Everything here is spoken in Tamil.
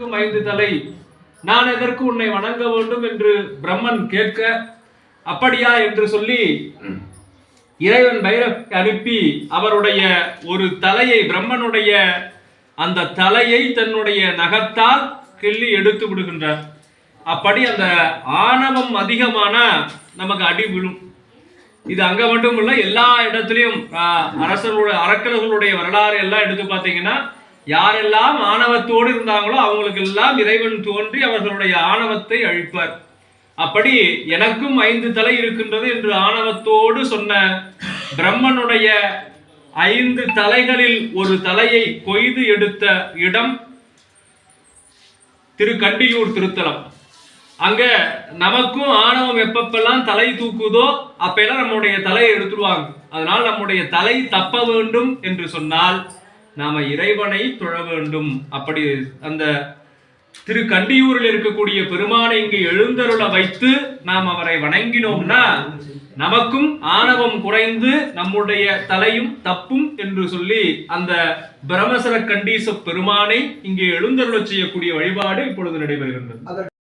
ஐந்து தலை. நான் எதற்கு உன்னை வணங்க வேண்டும் என்று பிரம்மன் கேட்க அப்படியா என்று சொல்லி இறைவன் பைரவ் அனுப்பி அவருடைய ஒரு தலையை பிரம்மனுடைய அந்த தலையை தன்னுடைய நகத்தால் கிள்ளி எடுத்து விடுகின்றார். அப்படி அந்த ஆணவம் அதிகமான நமக்கு அடி விழும். இது அங்க மட்டும் இல்லை எல்லா இடத்துலையும் அரசர்களுடைய அரக்கர்களுடைய வரலாறு எல்லாம் எடுத்து பார்த்தீங்கன்னா யாரெல்லாம் ஆணவத்தோடு இருந்தாங்களோ அவங்களுக்கு எல்லாம் இறைவன் தோன்றி அவர்களுடைய ஆணவத்தை அழிப்பார். அப்படி எனக்கும் ஐந்து தலை இருக்கின்றது என்று ஆணவத்தோடு சொன்ன பிரம்மனுடைய ஐந்து தலைகளில் ஒரு தலையை கொய்து எடுத்த இடம் திருக்கண்டியூர் திருத்தலம். அங்க நமக்கும் ஆணவம் எப்பப்பெல்லாம் தலை தூக்குதோ அப்பெல்லாம் நம்முடைய தலையை எடுத்துருவாங்க. அதனால் நம்முடைய தலை தப்ப வேண்டும் என்று சொன்னால் நாம இறைவனை தொழ வேண்டும். அப்படி அந்த திரு கண்டியூரில் இருக்கக்கூடிய பெருமானை இங்கு எழுந்தருள வைத்து நாம் அவரை வணங்கினோம்னா நமக்கும் ஆணவம் குறைந்து நம்முடைய தலையும் தப்பும் என்று சொல்லி அந்த பிரமசர கண்டீச பெருமானை இங்கே எழுந்தருள செய்யக்கூடிய வழிபாடு இப்பொழுது நடைபெறுகின்றது.